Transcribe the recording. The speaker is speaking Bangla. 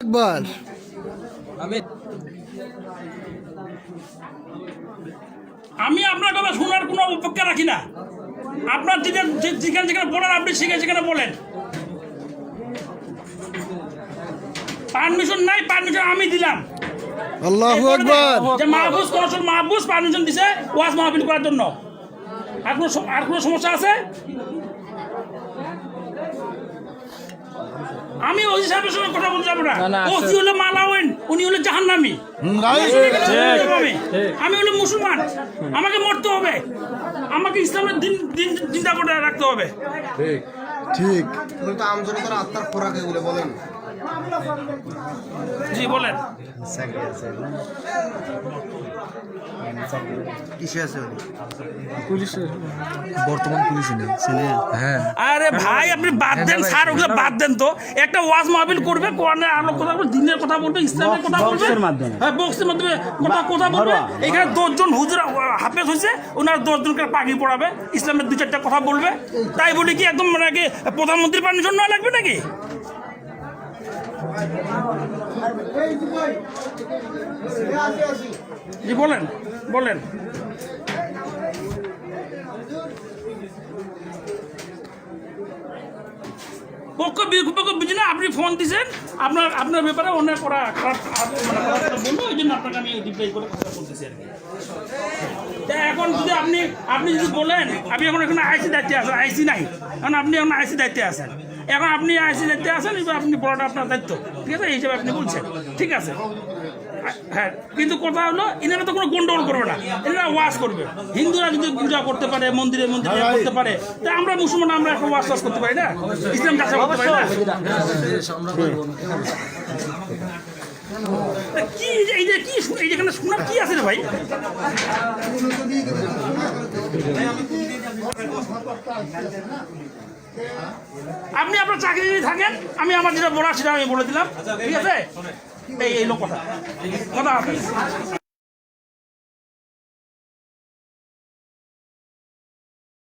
একবার। আমি আমি আপনার কথা শোনার কোনো অপেক্ষা রাখি না। আপনার যেখানে যেখানে বলেন আপনি সেখানে সেখানে বলেন। পারমিশন নাই পারমিশন আমি দিলাম। আল্লাহু আকবার। যে মাহবুজ কনসল মাহবুজ পারমিশন দিছে ওয়াজ মাহফিল করার জন্য। আর কোনো আর কোনো সমস্যা আছে? আমি ওসি সাহেবের সঙ্গে কথা বলতে যাব না। ওসি হলো মালাউন উনি হলো জাহান্নামি। আমি আমি হলো মুসলমান। আমাকে মরতে হবে। আমাকে ইসলামের দিন দিন চিন্তা করে রাখতে হবে। ঠিক তুমি তো আমজনতার আত্মার খোরাক এগুলো বলেন। জি বলেন। কিসে আছে উনি? বর্তমান পুলিশে নেই। ছেলে হ্যাঁ। আরে ভাই আপনি বাদ দেন স্যার ওগুলো বাদ দেন তো। একটা ওয়াজ মাহফিল করবে কোরআনের আলো কথা বলবে দিনের কথা বলবে ইসলামের কথা বলবে। হ্যাঁ বক্সের মাধ্যমে কথা কথা বলবে। এখানে দশজন হুজুর হাফেজ হয়েছে ওনার দশজনকে পাগি পড়াবে ইসলামের দু চারটা কথা বলবে। তাই বলে কি একদম মানে কি প্রধানমন্ত্রীর পারমিশন নেওয়া লাগবে নাকি? জি, বলেন বলেন। পক্ষ বিপক্ষ আপনি ফোন দিছেন আপনার আপনার ব্যাপারে অনেক ওরা খারাপ বলল ওই জন্য আপনাকে আমি করে কথা বলতেছি আর কি। এখন যদি আপনি আপনি যদি বলেন আপনি এখন এখানে আইসি দায়িত্বে আছেন আইসি নাই। এখন আপনি এখন আইসি দায়িত্বে আছেন। এখন আপনি আইসি দায়িত্বে আছেন এবার আপনি বড়টা আপনার দায়িত্ব। ঠিক আছে? এই হিসাবে আপনি বলছেন। ঠিক আছে? হ্যাঁ কিন্তু কথা হলো এনারা তো কোনো গন্ডগোল করবে না। এনারা ওয়াশ করবে। হিন্দুরা যদি পূজা করতে পারে মন্দিরে মন্দিরে করতে পারে। তা আমরা মুসলমান আমরা একটা ওয়াশ টাশ করতে পারি না? ইসলাম চাষা করতে পারি না? তা কি এই যে- এই যে কি এই যেখানে শোনার কি আছে রে ভাই? আপনি আপনার চাকরি যদি থাকেন, আমি আমার যেটা বলার সেটা আমি বলে দিলাম। ঠিক আছে? এই এই লোক কথা কথা